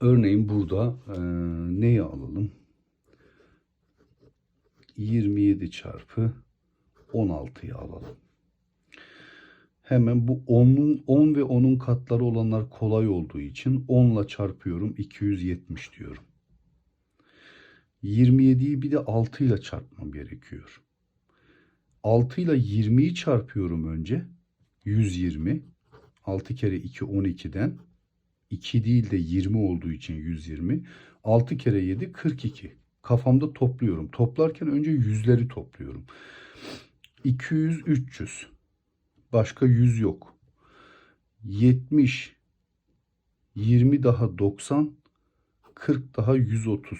Örneğin burada e, neyi alalım? 27 çarpı 16'yı alalım. Hemen bu 10'un 10 ve 10'un katları olanlar kolay olduğu için 10 ile çarpıyorum 270 diyorum. 27'yi bir de 6 ile çarpmam gerekiyor. 6 ile 20'yi çarpıyorum önce. 120. 6 kere 2 12'den 2 değil de 20 olduğu için 120. 6 kere 7 42. Kafamda topluyorum. Toplarken önce yüzleri topluyorum. 200 300. Başka 100 yok. 70 20 daha 90 40 daha 130.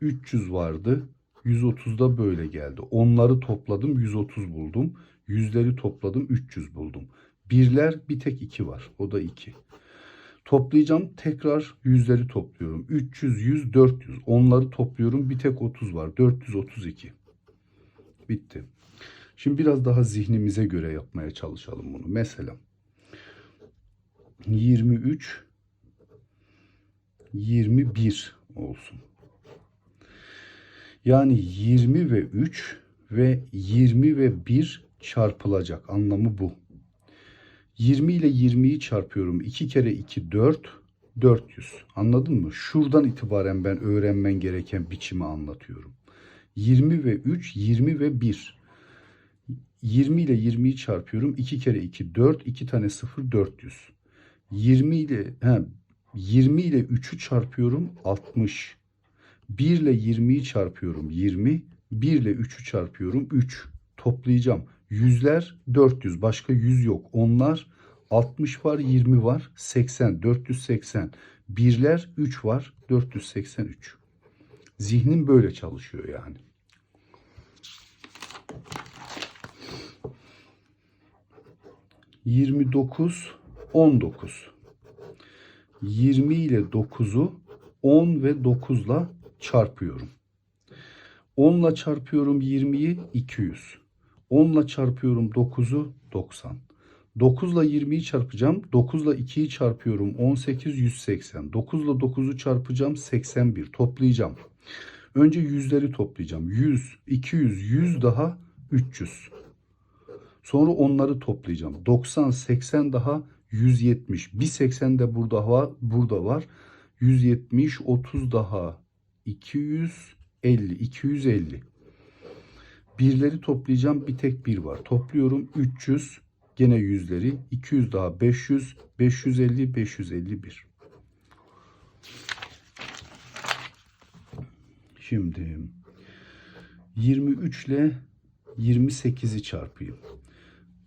300 vardı. 130 da böyle geldi. Onları topladım 130 buldum. Yüzleri topladım 300 buldum. Birler bir tek 2 var. O da 2. Toplayacağım tekrar yüzleri topluyorum. 300, 100, 400. Onları topluyorum bir tek 30 var. 432. Bitti. Şimdi biraz daha zihnimize göre yapmaya çalışalım bunu. Mesela 23 21 olsun. Yani 20 ve 3 ve 20 ve 1 çarpılacak. Anlamı bu. 20 ile 20'yi çarpıyorum. 2 kere 2 4 400. Anladın mı? Şuradan itibaren ben öğrenmen gereken biçimi anlatıyorum. 20 ve 3, 20 ve 1. 20 ile 20'yi çarpıyorum. 2 kere 2 4, 2 tane 0 400. 20 ile he, 20 ile 3'ü çarpıyorum 60. 1 ile 20'yi çarpıyorum 20. 1 ile 3'ü çarpıyorum 3. Toplayacağım. Yüzler 400. Başka 100 yok. Onlar 60 var 20 var 80 480. Birler 3 var 483. Zihnin böyle çalışıyor yani. Yirmi dokuz, on dokuz. 20 ile 9'u 10 ve 9'la çarpıyorum. 10 ile çarpıyorum 20'yi 200. 10 ile çarpıyorum 9'u 90. 9 ile 20'yi çarpacağım. 9 ile 2'yi çarpıyorum 18 180. 9 ile 9'u çarpacağım 81. Toplayacağım. Önce yüzleri toplayacağım. 100, 200, 100 daha 300. Sonra onları toplayacağım. 90, 80 daha 170. Bir 80 de burada var. Burada var. 170, 30 daha 250, 250. Birleri toplayacağım. Bir tek bir var. Topluyorum 300. Gene yüzleri. 200 daha 500, 550, 551. Şimdi 23 ile 28'i çarpayım.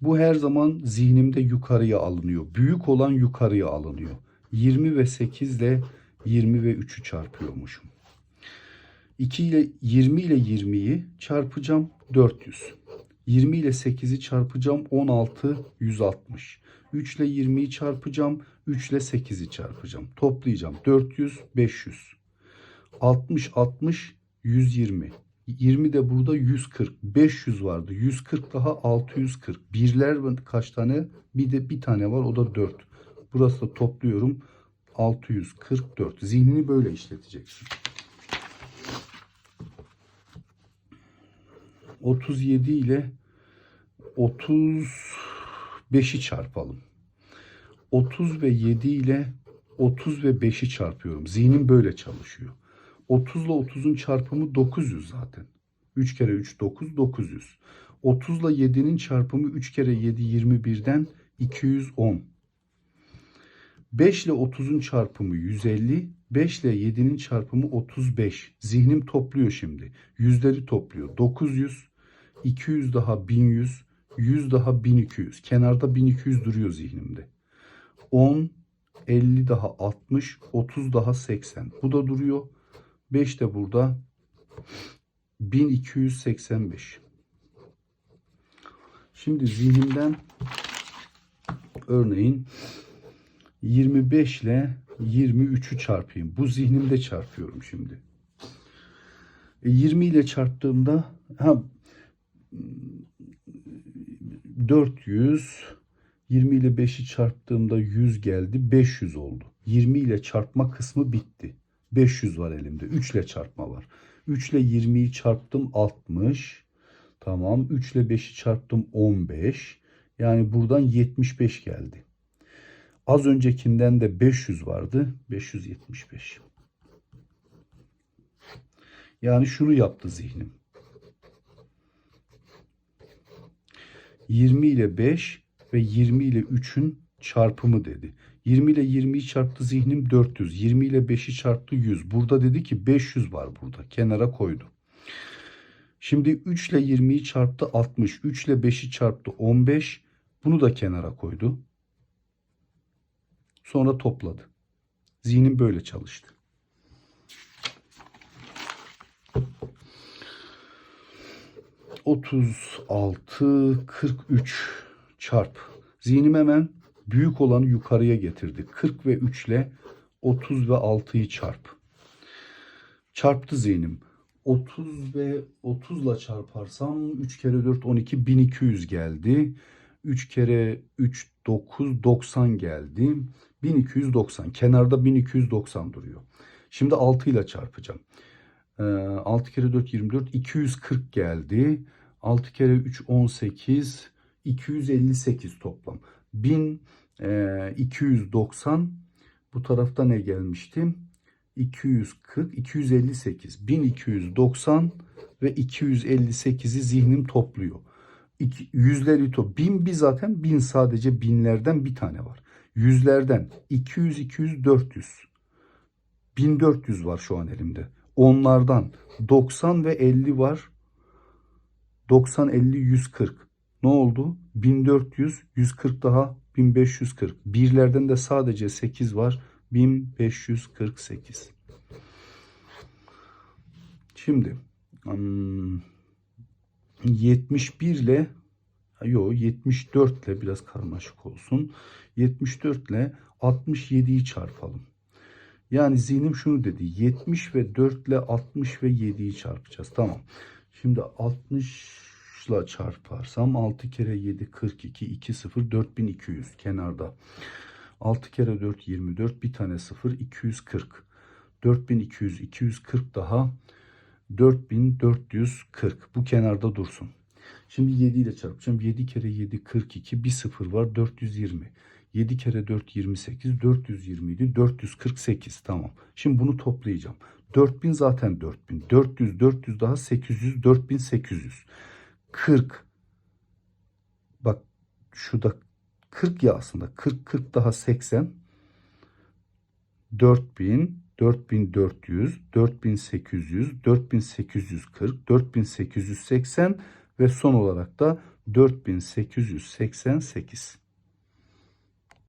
Bu her zaman zihnimde yukarıya alınıyor. Büyük olan yukarıya alınıyor. 20 ve 8 ile 20 ve 3'ü çarpıyormuşum. 2 ile 20 ile 20'yi çarpacağım 400. 20 ile 8'i çarpacağım 16 160. 3 ile 20'yi çarpacağım 3 ile 8'i çarpacağım. Toplayacağım 400 500. 60 60 120. 20 de burada 140. 500 vardı. 140 daha 640. Birler kaç tane? Bir de bir tane var o da 4. Burası da topluyorum. 644. Zihnini böyle işleteceksin. 37 ile 35'i çarpalım. 30 ve 7 ile 30 ve 5'i çarpıyorum. Zihnim böyle çalışıyor. 30 ile 30'un çarpımı 900 zaten. 3 kere 3 9 900. 30 ile 7'nin çarpımı 3 kere 7 21'den 210. 5 ile 30'un çarpımı 150. 5 ile 7'nin çarpımı 35. Zihnim topluyor şimdi. Yüzleri topluyor. 900, 200 daha 1100, 100 daha 1200. Kenarda 1200 duruyor zihnimde. 10, 50 daha 60, 30 daha 80. Bu da duruyor. 5 de burada. 1285. Şimdi zihnimden örneğin 25 ile 23'ü çarpayım. Bu zihnimde çarpıyorum şimdi. E 20 ile çarptığımda ha 400 20 ile 5'i çarptığımda 100 geldi. 500 oldu. 20 ile çarpma kısmı bitti. 500 var elimde. 3 ile çarpma var. 3 ile 20'yi çarptım 60. Tamam. 3 ile 5'i çarptım 15. Yani buradan 75 geldi. Az öncekinden de 500 vardı. 575. Yani şunu yaptı zihnim. 20 ile 5 ve 20 ile 3'ün çarpımı dedi. 20 ile 20'yi çarptı zihnim 400. 20 ile 5'i çarptı 100. Burada dedi ki 500 var burada. Kenara koydu. Şimdi 3 ile 20'yi çarptı 60. 3 ile 5'i çarptı 15. Bunu da kenara koydu. Sonra topladı. Zihnim böyle çalıştı. Otuz altı, kırk üç çarp. Zihnim hemen büyük olanı yukarıya getirdi. 40 ve 3 ile 30 ve 6'yı çarp. Çarptı zihnim. 30 ve 30 ile çarparsam 3 kere 4 12 1200 geldi. 3 kere 3 9 90 geldi. 1290. Kenarda 1290 duruyor. Şimdi 6 ile çarpacağım. Ee, 6 kere 4 24 240 geldi. 6 kere 3 18 258 toplam. 1290 bu tarafta ne gelmişti? 240 258 1290 ve 258'i zihnim topluyor. İki, yüzleri to bin bir zaten bin sadece binlerden bir tane var. Yüzlerden 200 200 400 1400 var şu an elimde. Onlardan 90 ve 50 var. 90 50 140. Ne oldu? 1400 140 daha 1540. Birlerden de sadece 8 var. 1548. Şimdi hmm, 71 ile yo 74 ile biraz karmaşık olsun. 74 ile 67'yi çarpalım. Yani zihnim şunu dedi. 70 ve 4 ile 60 ve 7'yi çarpacağız. Tamam. Şimdi 60 ile çarparsam 6 kere 7 42 2 0 4200 kenarda. 6 kere 4 24 bir tane 0 240. 4200 240 daha 4440 bu kenarda dursun. Şimdi 7 ile çarpacağım. 7 kere 7 42 bir 0 var 420. 7 kere 4 28 420 idi 448 tamam. Şimdi bunu toplayacağım. 4000 zaten 4000. 400 400 daha 800 4800. 40 bak şurada 40 ya aslında 40 40 daha 80 4000 4400 4800 4840 4880 ve son olarak da 4888